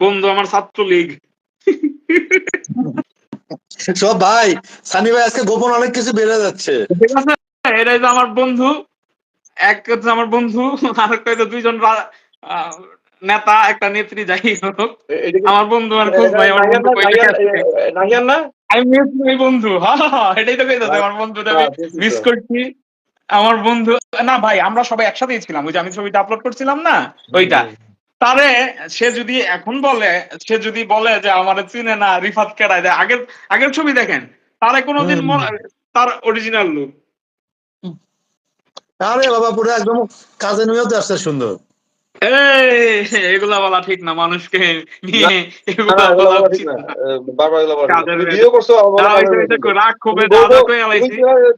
বন্ধু আমার ছাত্রলীগ। সব ভাই সানি ভাই আজকে গোপন অনেক কিছু বেড়ে যাচ্ছে। এটাই তো আমার বন্ধু। এক হচ্ছে আমার বন্ধু আর একটা হচ্ছে দুইজন আহ, নেতা একটা নেত্রী যাই হোক। আমার বন্ধু আর খুব ভাই আমার বন্ধু না? আমি মিস করি বন্ধু হ্যাঁ হ্যাঁ, এটাই তো কইতাছে আমার বন্ধু আমি মিস করছি। আমার বন্ধু না ভাই আমরা সবাই একসাথেই ছিলাম ওই যে আমি ছবিটা আপলোড করছিলাম না ওইটা। তারে সে যদি এখন বলে সে যদি বলে যে আমার চিনে না রিফাত কেডায় দেয় আগের আগের ছবি দেখেন তারে কোনোদিন। তার অরিজিনাল লুক আরে বাবা পুরো একদম কাজে নিয়েও তো আসছে সুন্দর এগুলা বলা ঠিক না মানুষকে নিয়ে এগুলা বলা বলা উচিত না। না বারবার এগুলো বলা ঠিক না। কাজের তুমি মেয়ে। বিয়ে করছ আবার বলো দাঁড়াও, কাজের এটা- মেয়ে। এটা রাগ ক্ষোভে দাদা কই আলাইছি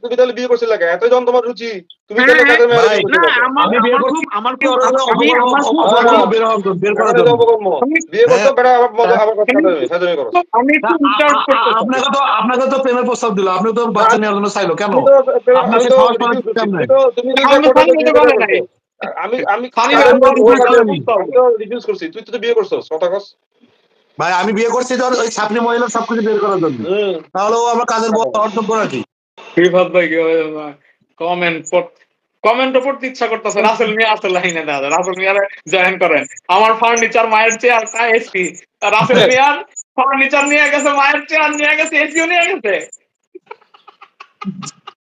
তুমি তাহলে বিয়ে করছিলে লাগে এত জন তোমার রুচি তুমি তাহলে মেয়ে ভাই, বিয়ে না করছিলে। আমার বিয়ে করছি, আমার কি খুব ওরা হলো আমি আমার খুব অপকর্ম। বের হওয়ার বের করার কাজের জন্য। অপকর্ম। আমি- বিয়ে করছ। বেটা আবার মজা আবার কথা সাজাবে সাজাবে করো আমি না, খুব আ- ইন্টারেস্ট আ- করতেছি আপনাকে তো আপনাকে তো প্রেমের প্রস্তাব দিল আপনি তো বাচ্চা নেওয়ার জন্য চাইলো কেন তুমি তো তো তো আমি করছ। আমি রিফিউজ তুই তো বিয়ে করছ কথা কস। ভাই আমি বিয়ে করছি তো ওই ছাপনি মহিলা সবকিছু বের করার জন্য। তাহলে ও আমার কাজের বড় অর্থ করে কি রিফাত ভাই কমেন্ট কমেন্টও পড়তে ইচ্ছা করতেছে রাসেল মিয়া আসলে লাইনে দাদা। রাসেল মিয়ার জয়েন করেন। আমার ফার্নিচার মায়ের চেয়ার তা এসপি রাসেল মিয়ার ফার্নিচার নিয়ে গেছে মায়ের চেয়ার নিয়ে গেছে এসিও নিয়ে গেছে।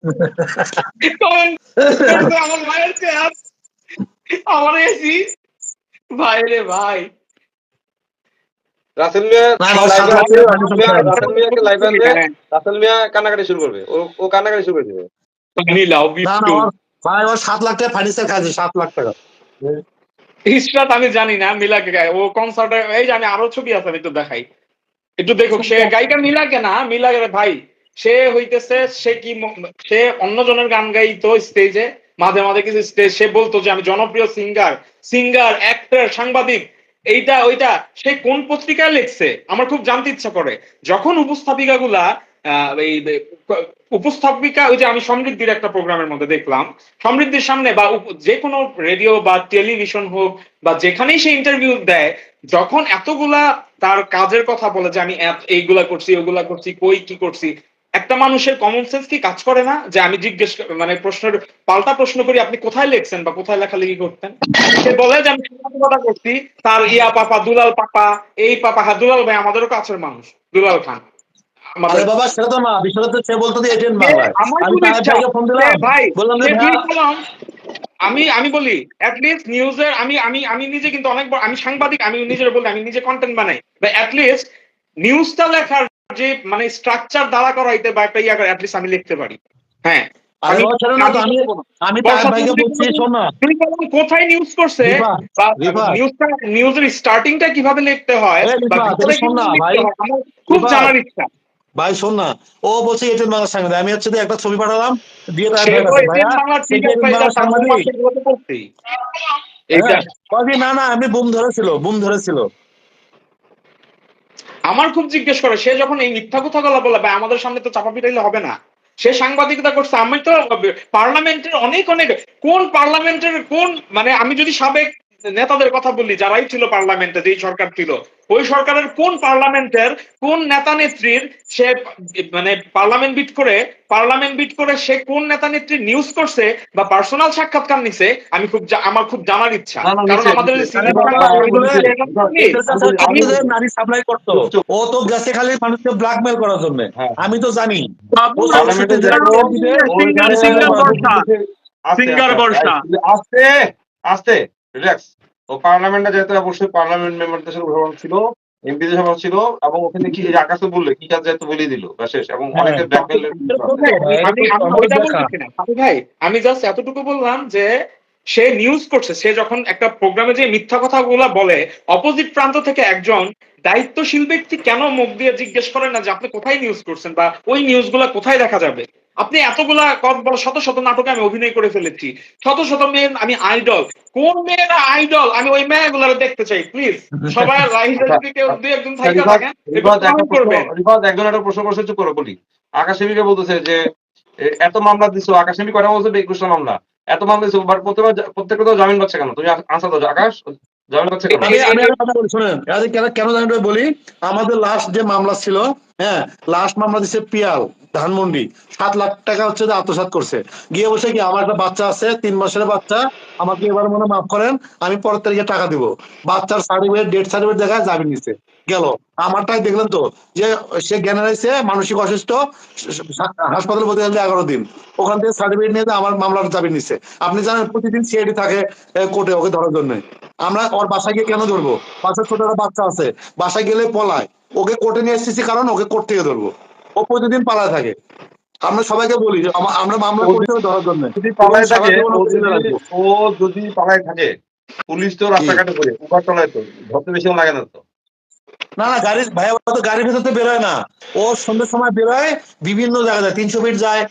কমেন্ট আমার মায়ের চেয়ার আমার এসি ভাই রে ভাই। রাসেল মিয়া রাসেল মিয়া- মিয়াকে লাইভ আনবে রাসেল মিয়া কান্নাকাটি শুরু করবে। ও ও কান্নাকাটি শুরু করে দেবে ভাই ওর সাত লাখ টাকা ফার্নিচার সাত লাখ টাকা। ইসরাত আমি জানি না মিলাকে গায়। ও কনসার্টে এই যে আমি আরও ছবি আছে আমি একটু দেখাই। একটু দেখো সে গায়িকা মিলাকে না মিলাকে ভাই। সে হইতেছে সে কি ম- সে অন্যজনের গান গাইতো স্টেজে মাঝে মাঝে কিছু স্টেজ সে বলতো যে আমি জনপ্রিয় সিঙ্গার সিঙ্গার অ্যাক্টর সাংবাদিক, এইটা, ওইটা, সে কোন পত্রিকায় লিখছে? আমার খুব জানতে ইচ্ছা করে। যখন উপস্থাপিকা গুলা এই উপস্থাপিকা, ওই যে আমি সমৃদ্ধির একটা প্রোগ্রামের মধ্যে দেখলাম, সমৃদ্ধির সামনে বা যে কোনো রেডিও বা টেলিভিশন হোক বা যেখানেই সে ইন্টারভিউ দেয়, যখন এতগুলা তার কাজের কথা বলে যে আমি এইগুলা করছি, ওগুলা করছি, কই কি করছি একটা মানুষের কমন সেন্স কি কাজ করে না? যে আমি জিজ্ঞেস মানে প্রশ্নের পাল্টা প্রশ্ন করি আপনি কোথায় লিখছেন বা কোথায় লেখালেখি করতেন? সে বলে যে আমি সাংবাদিকতা করছি তার ইয়া পাপা দুলাল পাপা এই পাপা হ্যাঁ দুলাল ভাই আমাদেরও কাছের মানুষ দুলাল খান। আরে বাবা সেটা তো না বিষয়টা তো সে বলতো এজেন্ট বাংলায়। আমি তার ফোন দিলাম ভাই বললাম? আমি আমি বলি লিস্ট নিউজের আমি আমি আমি নিজে কিন্তু অনেক আমি সাংবাদিক আমি নিজের বলি আমি নিজে কন্টেন্ট বানাই বা লিস্ট নিউজটা লেখার যে মানে স্ট্রাকচার করাইতে বা একটা ইয়া করে লিস্ট আমি লিখতে পারি। হ্যাঁ। শোন না। কোথায় নিউজ করছে? নিউজের স্টার্টিংটা কীভাবে লিখতে হয়? খুব জানার ইচ্ছা। ভাই শোন ও বলছে সাংবাদিক। আমি হচ্ছে একটা ছবি পাঠালাম দিয়ে হ্যাঁ, না না আমি বুম ধরেছিল বুম ধরেছিল। আমার খুব জিজ্ঞেস করে, সে যখন এই মিথ্যা কথা গলা বলে, ভাই, আমাদের সামনে তো চাপা পিটাইলে হবে না। সে সাংবাদিকতা করছে। আমি তো, পার্লামেন্টের অনেক অনেক, কোন পার্লামেন্টের কোন মানে আমি যদি সাবেক নেতাদের কথা বললি যারাই ছিল পার্লামেন্টে যেই সরকার ছিল ওই সরকারের কোন পার্লামেন্টের কোন নেতা নেত্রীর সে মানে পার্লামেন্ট বিট করে পার্লামেন্ট বিট করে সে কোন নেতা নেত্রীর নিউজ করছে বা পার্সোনাল সাক্ষাৎকার নিছে আমি খুব আমার খুব জানার ইচ্ছা। কারণ আমাদের নারী সাপ্লাই করতো। ও তো গেছে খালি মানুষকে ব্ল্যাকমেল করার জন্য। হ্যাঁ। আমি তো জানি। সিঙ্গার বর্ষা। আস্তে আস্তে। রিল্যাক্স ও পার্লামেন্টে যেতে অবশ্যই পার্লামেন্ট মেম্বারদের সাথে ভ্রমণ ছিল এমপিদের সভা ছিল এবং ওখানে কি এই আকাশে বললে কি কাজ যাইতে বলে দিল বা শেষ। এবং হ্যাঁ। অনেকে সাথী ভাই আমি জাস্ট এতটুকু বললাম যে সে নিউজ করছে সে যখন একটা প্রোগ্রামে যে মিথ্যা কথাগুলো বলে অপোজিট প্রান্ত থেকে একজন দায়িত্বশীল ব্যক্তি কেন মুখ দিয়ে জিজ্ঞেস করেন না যে আপনি কোথায় নিউজ করছেন বা ওই নিউজগুলো কোথায় দেখা যাবে? আপনি এতগুলা কত বড় শত শত নাটকে আমি অভিনয় করে ফেলেছি। শত শত মেয়ে আমি আইডল কোন মেয়েরা আইডল আমি ওই মেয়েগুলো দেখতে চাই প্লিজ সবাই যদি কেউ দুই একজন থাকেন রিফাত একজন একটা প্রশ্ন করছে চুপ করে বলি। আকাশেমিকে বলতেছে যে এত মামলা দিছো আকাশেমি কটা বলছে? একুশটা মামলা। এত মামলা দিছো বাট প্রত্যেকটা জামিন পাচ্ছে কেন? তুমি আনসার দাও আকাশ ঝামেলা করছে কেন? আমি আমি একটা কথা বলি শোনেন কেন কেন বলি? আমাদের লাস্ট যে মামলা ছিল হ্যাঁ লাস্ট মামলা দিচ্ছে পিয়াল। ধানমন্ডি। সাত লাখ টাকা হচ্ছে যে আত্মসাৎ করছে। গিয়ে বলছে কি, আমার একটা বাচ্চা আছে, তিন মাসের বাচ্চা, আমাকে এবার মনে মাফ করেন, আমি পরের তারিখে টাকা দিব। বাচ্চার সার্টিফিকেট ডেট সার্টিফিকেট দেখায় জামিন নিচ্ছে গেল। আমারটাই দেখলেন তো, যে সে জ্ঞান হারাইছে, মানসিক অসুস্থ, হাসপাতালে ভর্তি হয়েছে এগারো দিন। ওখান থেকে সার্টিফিকেট নিয়ে আমার মামলার জামিন নিচ্ছে আপনি জানেন, প্রতিদিন সিআইডি থাকে কোর্টে ওকে ধরার জন্য। আমরা ওর বাসায় গিয়ে কেন ধরবো? বাসায় ছোট একটা বাচ্চা আছে, বাসায় গেলে পলায়। ওকে কোর্টে নিয়ে এসেছি কারণ ওকে কোর্ট থেকে ধরবো। ও প্রতিদিন পালায় থাকে। আমরা সবাইকে বলি যে আমরা মামলা করতে হবে ধরার জন্য। যদি পালায় থাকে ও যদি-। পালায় থাকে পুলিশ তো রাস্তাঘাটে করে উবার চলায় তো ধরতে বেশি লাগে না তো। না না গাড়ি ভাইয়া তো গাড়ির ভেতর থেকে বেরোয় না। ও সন্ধ্যের সময় বেরোয় বিভিন্ন জায়গা যায় তিনশো ফিট যায়।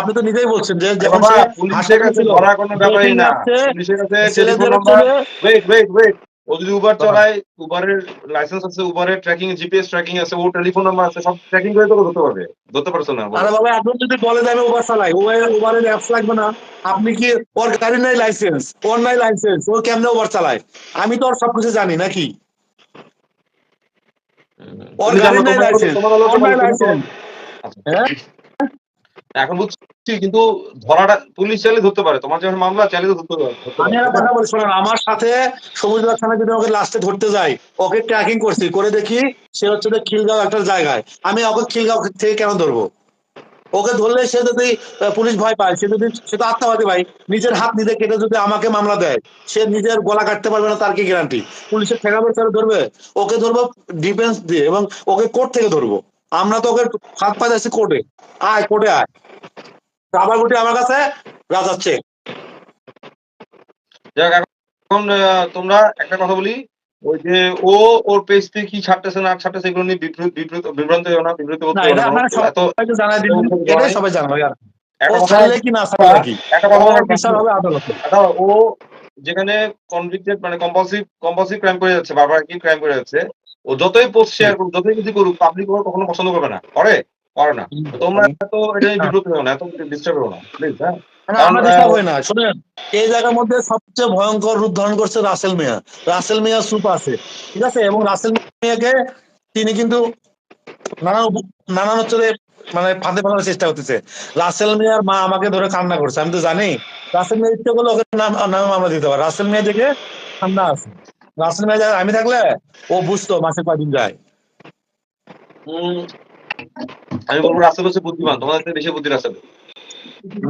আপনি তো নিজেই বলছেন যে যখন পুলিশের কাছে ধরা কোনো ব্যাপারই না। পুলিশের কাছে telephone number wait wait wait ও যদি উবার চালায় উবারের লাইসেন্স আছে উবারের ট্র্যাকিং জিপিএস ট্র্যাকিং আছে ও টেলিফোন নাম্বার আছে সব ট্র্যাকিং করে তো ধরতে পারবে। ধরতে পারছ না আরে বাবা এখন যদি বলে যে আমি ওভার চালাই ওভার ওভারের অ্যাপস লাগবে না। আপনি কি ওর গাড়ি নাই লাইসেন্স ওর নাই লাইসেন্স ও কেমনে ওভার চালায়? আমি তো ওর সবকিছু জানি নাকি? ওর গাড়ি নাই লাইসেন্স ওর নাই লাইসেন্স। হ্যাঁ? এখন বুঝছি? কিন্তু ধরাটা পুলিশ চাইলে ধরতে পারে। তোমার যখন মামলা, চাইলে ধরতে পারে। আমি। একটা কথা বলি, শোনেন, আমার সাথে সবুজ থানা যদি ওকে লাস্টে ধরতে যাই ওকে ট্র্যাকিং করছি, করে দেখি সে হচ্ছে যে খিলগাঁও একটা জায়গায়। আমি ওকে খিলগাঁও থেকে কেন ধরবো? ওকে ধরলে সে যদি পুলিশ ভয় পায়, সে যদি, সে তো আত্মঘাতী ভাই, নিজের হাত নিজে কেটে যদি আমাকে মামলা দেয়, সে নিজের গলা কাটতে পারবে না, তার কি গ্যারান্টি পুলিশের ঠেকাবে তারা ধরবে? ওকে ধরবো ডিফেন্স দিয়ে এবং ওকে কোর্ট থেকে ধরবো। আমরা তো ওকে হাত পা যাচ্ছি কোর্টে আয় কোর্টে আয়। আবার গুটি আমার কাছে রাজাচ্ছে যাক এখন তোমরা একটা কথা বলি ওই যে ও ওর পেজ থেকে কি ছাড়তেছে না ছাড়তেছে এগুলো নিয়ে বিভ্র- বিভ্র- বিভ্রান্ত হও না বিভ্রান্ত এটা হও না। জানাই সবাই হবে ও যেখানে কনভিক্টেড মানে কম্পালসিভ কম্পালসিভ ক্রাইম করে যাচ্ছে বারবার কি ক্রাইম করে যাচ্ছে ও যতই পোস্ট শেয়ার করুক যতই কিছু করুক পাবলিক ওর কখনো পছন্দ করবে না করে? করে না তোমরা এত এটা বিব্রত হও না এত ডিস্টার্ব হও না প্লিজ হ্যাঁ? এই জায়গার মধ্যে সবচেয়ে ভয়ঙ্কর রূপ ধারণ করছে রাসেল মিয়া। রাসেল মিয়া সুপ আছে ঠিক আছে? এবং রাসেল মিয়াকে তিনি কিন্তু উপ- নানান হচ্ছে মানে ফাঁদে ফেলার চেষ্টা করতেছে। রাসেল মিয়ার মা আমাকে ধরে কান্না করছে আমি তো জানি। রাসেল মিয়া ইচ্ছে করলে ওকে নাম নামে মামলা দিতে পারে। রাসেল মিয়া দেখে ঠান্ডা আছে। রাসেল মিয়া আমি থাকলে ও বুঝতো মাসে কয়দিন যায়। আমি বলব রাসেল হচ্ছে বুদ্ধিমান তোমাদের থেকে বেশি বুদ্ধি রাসেল।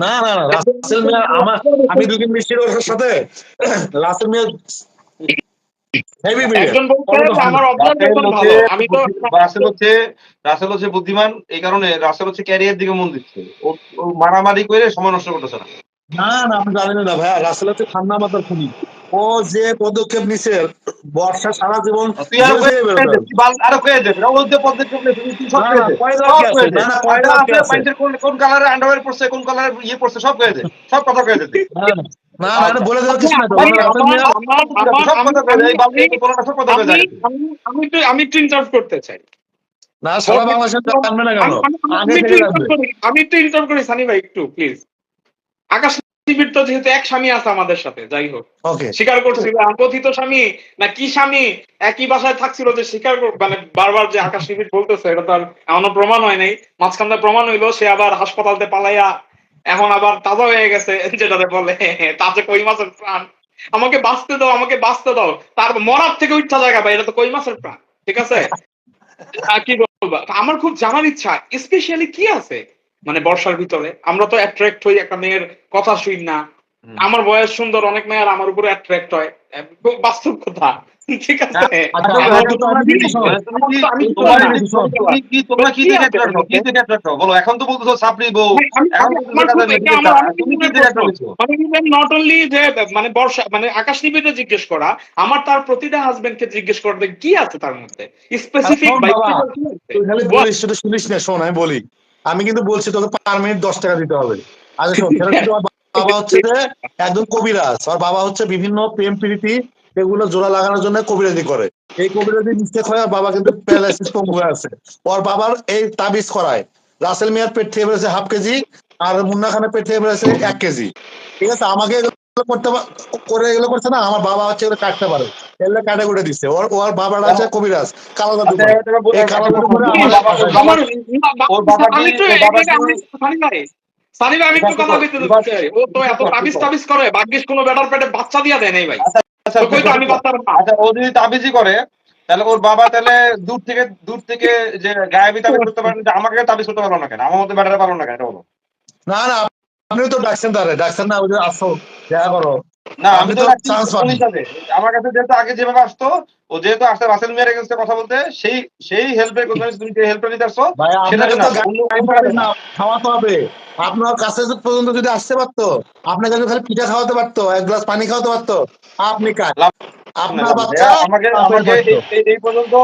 না না না রাসেল মিয়া আমার আমি দুদিন মিষ্টির ওর সাথে রাসেল মিয়া হেভি একজন বলছে আমার অবজারভেশন ভালো। আমি তো রাসেল হচ্ছে রাসেল হচ্ছে বুদ্ধিমান এই কারণে রাসেল হচ্ছে ক্যারিয়ার দিকে মন দিচ্ছে। ও ও মারামারি করে সময় নষ্ট করতেছে না। না না আপনি জানেন না ভাইয়া রাসেল হচ্ছে ঠান্ডা মাথার খুনি। ও যে পদক্ষেপ নিছে বর্ষা সারা জীবন আরও কয়ে যে পদক্ষেপ কোন আন্ডারওয়্যার পড়ছে ইয়ে পড়ছে সব কয়ে দে সব কথা কয়ে দে না না, না না এটা বলে দেওয়ার কিছু না তো। আমি- আমি- আমি- আমি একটু আমি করতে চাই। না সারা বাংলাদেশে না কেন? আমি- আমি- আমি একটু আমি করি সানি ভাই একটু প্লিজ আকাশ তো যেহেতু এক স্বামী আছে আমাদের সাথে যাই হোক। স্বীকার করছিল কথিত স্বামী না কি স্বামী একই বাসায় থাকছিল যে স্বীকার মানে বারবার যে আকাশ বলতেছে এটা তো আর এমনও প্রমাণ হয় নাই। মাঝখান প্রমাণ হইল সে আবার হাসপাতালতে পালাইয়া এখন আবার তাজা হয়ে গেছে যেটাতে বলে তাজে কই মাছের প্রাণ? আমাকে বাঁচতে দাও আমাকে বাঁচতে দাও। তার মরার থেকে উঠা জায়গা ভাই এটা তো কই মাছের প্রাণ? ঠিক আছে? আর কি বলব? আমার খুব জানার ইচ্ছা স্পেশালি কি আছে? মানে বর্ষার ভিতরে। আমরা তো অ্যাট্রাক্ট হই একটা মেয়ের কথা শুই না। আমার বয়স সুন্দর অনেক মেয়ের আমার উপরে অ্যাট্রাক্ট হয়। বাস্তব কথা। ঠিক আছে? আচ্ছা। মানে attract হও? বলো এখন তো বলতেছো সাপড়ি বউ। নট অনলি যে মানে বর্ষা মানে আকাশ নিবিতে জিজ্ঞেস করা আমার তার প্রতিটা হাজবেন্ডকে জিজ্ঞেস করতে কি আছে তার মধ্যে? স্পেসিফিক শুনিস না শোন আমি বলি। আমি কিন্তু বলছি তোকে পার মিনিট দশ টাকা দিতে হবে। আচ্ছা বাবা হচ্ছে যে একদম কবিরাজ। আর বাবা হচ্ছে বিভিন্ন প্রেম প্রীতি এগুলো জোড়া লাগানোর জন্য কবিরাজি করে। এই কবিরাজি মিস্টেক হয় আর বাবা কিন্তু প্যারালাইসিস পঙ্গু হয়ে আছে। ওর বাবার এই তাবিজ করায়। রাসেল মিয়ার পেট থেকে বেড়েছে হাফ কেজি আর মুন্না খানের পেট থেকে বেড়েছে এক কেজি। ঠিক আছে? আমাকে করতে করে এগুলো করছে না আমার বাবা হচ্ছে এগুলো কাটতে পারে। এগুলো কাটে কুটে দিচ্ছে। ওর ওর বাবাটা হচ্ছে কবিরাজ কালো জাদু আচ্ছা, ওর বাবা- আমি একটু কথা বলতে চাই। ও তো এত তাবিজ করে। ভাগ্যিস কোনো বেটার পেটে বাচ্চা দিয়া দেয় নাই ভাই। আচ্ছা, আমি আচ্ছা ও যদি তাবিজি করে তাহলে ওর বাবা তাহলে দূর থেকে দূর থেকে যে গায়েবী তাবিজ করতে পারেন যে আমাকে তাবিজ করতে পারল না কেন? আমার মধ্যে ব্যাটারে পারল না কেন এটা বলো। না না আপনি তো ডাকছেন তারে ডাকছেন না ওই যে আসো দেখা করো। না আমি তো পাননি। হিসাবে? আমার কাছে যেহেতু আগে যেভাবে আসতো ও যেহেতু আসতে রাসেল মিয়ার এগেন্সটে কথা বলতে সেই সেই হেল্পের কথা তুমি যে হেল্পটা নিতে আসছো সেটা না, খাওয়াতে হবে। আপনার কাছে পর্যন্ত যদি আসতে পারতো আপনাকে যদি খালি পিঠা খাওয়াতে পারতো এক গ্লাস পানি খাওয়াতে পারতো আপনি কাজ আপনার বাচ্চা আমাকে আমাকে এই- এই- এই পর্যন্ত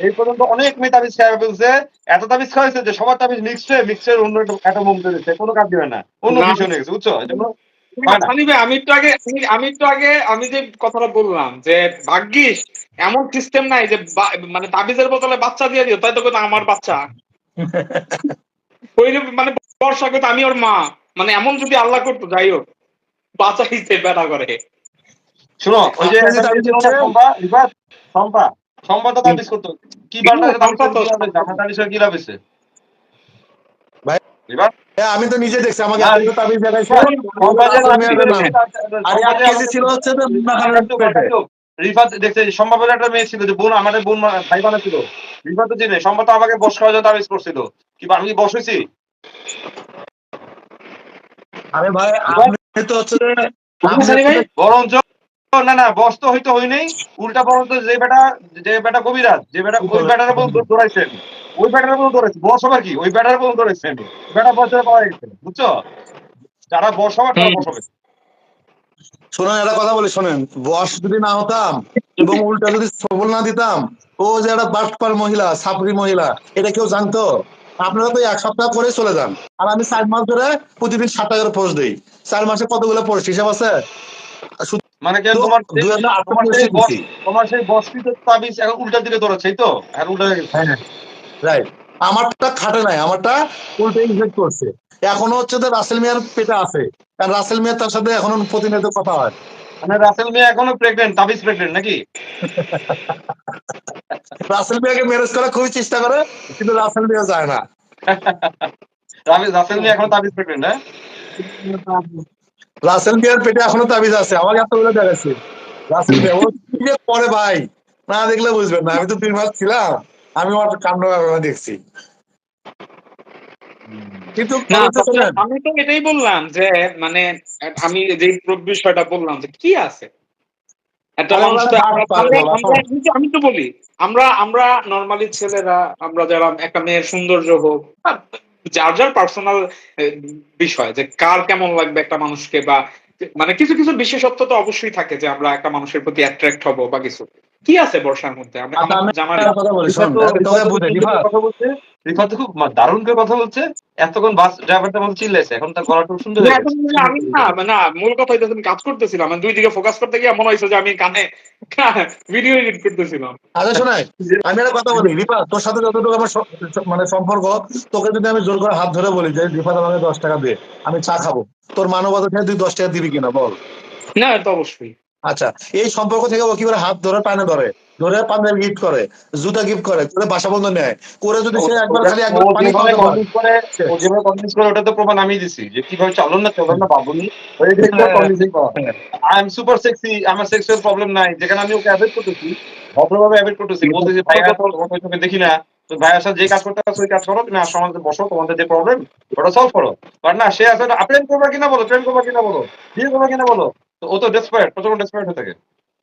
এই পর্যন্ত অনেক মেয়ে তাবিজ খাওয়া ফেলছে। এত তাবিজ খাওয়াইছে যে সবার তাবিজ মিক্সড হয়ে মিক্সের অন্য একটা- একটা দিয়েছে কোনো কাজ দিবে না। অন্য কিছু হয়ে গেছে বুঝছ? এই জন্য হয় না। সানি ভাই, আমি একটু আগে আমি- আমি আগে আমি যে কথাটা বললাম যে ভাগ্যিস এমন সিস্টেম নাই যে মানে তাবিজের বদলে বাচ্চা দিয়ে দিও তাই তো আমার বাচ্চা। মানে বর্ষা আমি ওর মা। মানে এমন যদি আল্লাহ করতো যাই হোক বাচ্চা হিসেবে বেটা করে শোনো ওই যে ছিল সম্পা সম্পা। সম্পা তো তাবিজ করতো কি বারটা কিন্তু তো- করতো, তাবিজ কি লাভ হয়েছে? ভাই, রিফাত হ্যাঁ, আমি তো নিজে দেখছি আমাকে তাবিজ দেখাইছে ছিল হচ্ছে রিফাত সম্ভাবনা একটা মেয়ে ছিল যে বোন আমাদের বোন ভাই বানাচ্ছিল রিফাত তো সম্ভবত আমাকে বস করার জন্য তাবিজ করছিল। কি আমি কি বস হয়েছি? আরে ভাই আপনি তো? হচ্ছে বরঞ্চ না না হই নাই। উল্টা বরঞ্চ যে বেটা যে বেটা কবিরাজ, যে বেটা ওই বেটার ওই বেটার বস হবার কি? ওই বেটার বেটা বসে পাওয়া গেছে। বুঝছ? যারা বস তারা বস হবে। শোনেন, একটা কথা বলি, শোনেন। বস যদি না হতাম এবং উল্টা যদি সবল না দিতাম, ও যে একটা বাটপার মহিলা সাপরি মহিলা, এটা কেউ জানতো? আপনারা তো এক সপ্তাহ করে চলে যান। আর আমি চার মাস ধরে প্রতিদিন সাত টাকার পোস্ট দিই। চার মাসে কতগুলো পোস্ট? হিসাব আছে? মানে কেন তোমার তোমার সেই বস দিছি তোমার সেই বসকৃত তাবিজ এখন উল্টা দিকে দৌড়াচ্ছে তো? আর উল্টা হয়ে হ্যাঁ রাইট আমারটা খাটে নাই আমারটা উল্টো ইনফেক্ট করছে। এখনও হচ্ছে যে রাসেল মিয়ার পেটে আছে কারণ রাসেল মিয়ার তার সাথে এখনও প্রতিনিয়ত কথা হয়। মানে রাসেল মিয়া এখনও প্রেগনেন্ট তাবিজ প্রেগনেন্ট নাকি? রাসেল মিয়াকে ম্যারেজ করার খুবই চেষ্টা করে কিন্তু রাসেল মিয়া যায় না। রাসেল মিয়া এখনও তাবিজ প্রেগনেন্ট হ্যাঁ? রাসেল মিয়ার পেটে এখনও তাবিজ আছে এতগুলো দেখাচ্ছে রাসেল মিয়া পরে ভাই না দেখলে বুঝবেন না আমি তো দুই মাস ছিলাম আমি ওর কাণ্ড দেখছি। কিন্তু আমি তো এটাই বললাম যে মানে আমি যে বিষয়টা বললাম যে কি আছে? আমি তো- বলি আমরা আমরা নর্মালি ছেলেরা আমরা যারা একটা মেয়ের সৌন্দর্য হোক যার যার পার্সোনাল বিষয় যে কার কেমন লাগবে একটা মানুষকে বা মানে কিছু কিছু বিশেষত্ব তো অবশ্যই থাকে যে আমরা একটা মানুষের প্রতি অ্যাট্রাক্ট হব বা কিছু। কি আছে বর্ষার মধ্যে? আমরা আচ্ছা, আমি কথা তো- আমি খুব দারুণ করে বলছে। এতক্ষণ বাস ড্রাইভারটা মতো চিল্লাইছে এখন তার গলাটা সুন্দর না। আমি না না মূল কথা হইতেছে আমি কাজ করতেছিলাম আমি দুই দিকে ফোকাস করতে গিয়ে মনে হয়েছে যে আমি কানে ভিডিও এডিট করতেছিলাম। আচ্ছা শোনাই আমি একটা কথা বলি রিপা তোর সাথে যতটুকু আমার মানে সম্পর্ক তোকে যদি আমি জোর করে হাত ধরে বলি যে রিফাত আমাকে দশ টাকা দে আমি চা খাব। তোর মানবতা তুই দশ টাকা দিবি কিনা বল। না তো অবশ্যই। আচ্ছা এই সম্পর্ক থেকে ও কি করে হাত ধরে টানে ধরে ধরে পাঞ্জাবি গিফট করে জুতা গিফট করে করে বাসা বন্ধ নেয় করে যদি সে একবার খালি একবার পানি খাওয়াতে করে ও যেভাবে convince করে ওটা তো প্রমাণ আমি দিছি যে কীভাবে চলন না চলন না বাবুনি আই এম সুপার সেক্সি আমার সেক্সুয়াল প্রবলেম নাই যেখানে আমি ওকে অ্যাভয়েড করতেছি ভদ্রভাবে অ্যাভয়েড করতেছি বলতেছি ভাই তোকে দেখি না তো ভাইয়ের সাথে যে কাজ করতে পারছ ওই কাজ করো তুমি আসো আমাদের বসো তোমাদের যে প্রবলেম ওটা সলভ করো। বাট না সে আসলে প্রেম করবা কিনা বলো প্রেম করবা কিনা বলো বিয়ে করবা কিনা বলো? তো ও তো ডেসপায়ার প্রচণ্ড ডেসপায়ার হয়ে থাকে।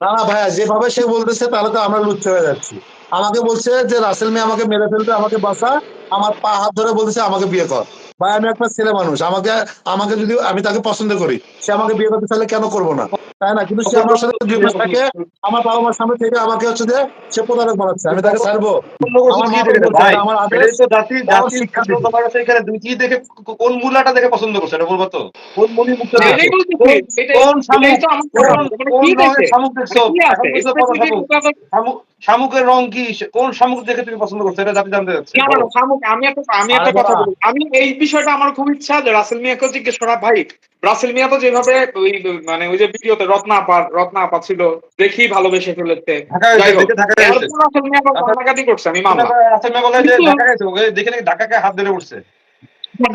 না না, ভাইয়া, যেভাবে সে বলতেছে, তাহলে তো আমরা লুচ্ছ হয়ে যাচ্ছি। আমাকে বলছে যে, রাসেল মেয়ে আমাকে মেরে ফেলবে, আমাকে বাঁচা। আমার পা হাত ধরে বলতেছে, আমাকে বিয়ে কর। ভাই, আমি একটা ছেলে মানুষ। আমাকে আমাকে যদি আমি তাকে পছন্দ করি, সে আমাকে বিয়ে করতে চাইলে কেন করব না? তাই না? কিন্তু সে আমার সাথে দুই মাস থাকে আমার বাবা মার সামনে থেকে আমাকে হচ্ছে যে সে প্রতারক বানাচ্ছে। আমি তাকে ছাড়বো। আমার মা কি দেখে বলছে, ভাই আমার আদেশ, জাতি জাতি শিক্ষা শিক্ষা তোমার কাছে এখানে তুমি কি দেখে কোন মূলাটা দেখে পছন্দ করছ? এটা বলব তো। কোন মনি মুক্ত কোন শামুক? এটাই তো আমার কোন কথা। মানে শামুকের রং কি? কোন শামুক দেখে তুমি পছন্দ করছ? এটা জাতি জানতে শামুক, আমি একটা আমি একটা কথা বলি। আমি এই বিষয়টা আমার খুব ইচ্ছা যে রাসেল মিয়াকেও জিজ্ঞেস করা ভাই রাসেল মিয়া তো যেভাবে ওই মানে ওই যে ভিডিওতে রত্না আপা রত্না আপা ছিল দেখি ভালোবেসে ফেলেছে। কান্নাকাটি করছে আমি মামলা দেখে নাকি ঢাকাকে হাত ধরে উঠছে।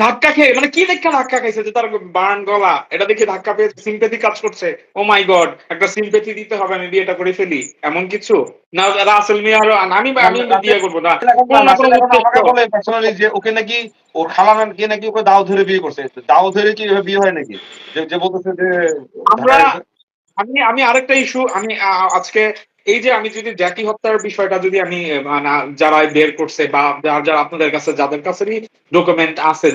ধাক্কা খেয়ে মানে কি দেখা ধাক্কা খাইছে যে তার বার্ন গলা? এটা দেখে ধাক্কা পেয়ে সিম্পেথি কাজ করছে। ও মাই গড একটা সিম্পেথি দিতে হবে আমি বিয়েটা করে ফেলি। এমন কিছু? না রাসেল মিয়া আরও আমি আমি বিয়ে করব না। পার্সোনালি যে ওকে নাকি ওর খালা নাকি নাকি ওকে দাও ধরে বিয়ে করছে। দাও ধরে কি বিয়ে হয় নাকি? যে বলতেছে যে আমরা। আমি আমি আরেকটা ইস্যু আমি আজকে এই যে আমি যদি জ্যাকি হত্যার বিষয়টা যদি আমি যারা বের করছে বা যারা আপনাদের কাছে, যাদের কাছে ডকুমেন্ট আছে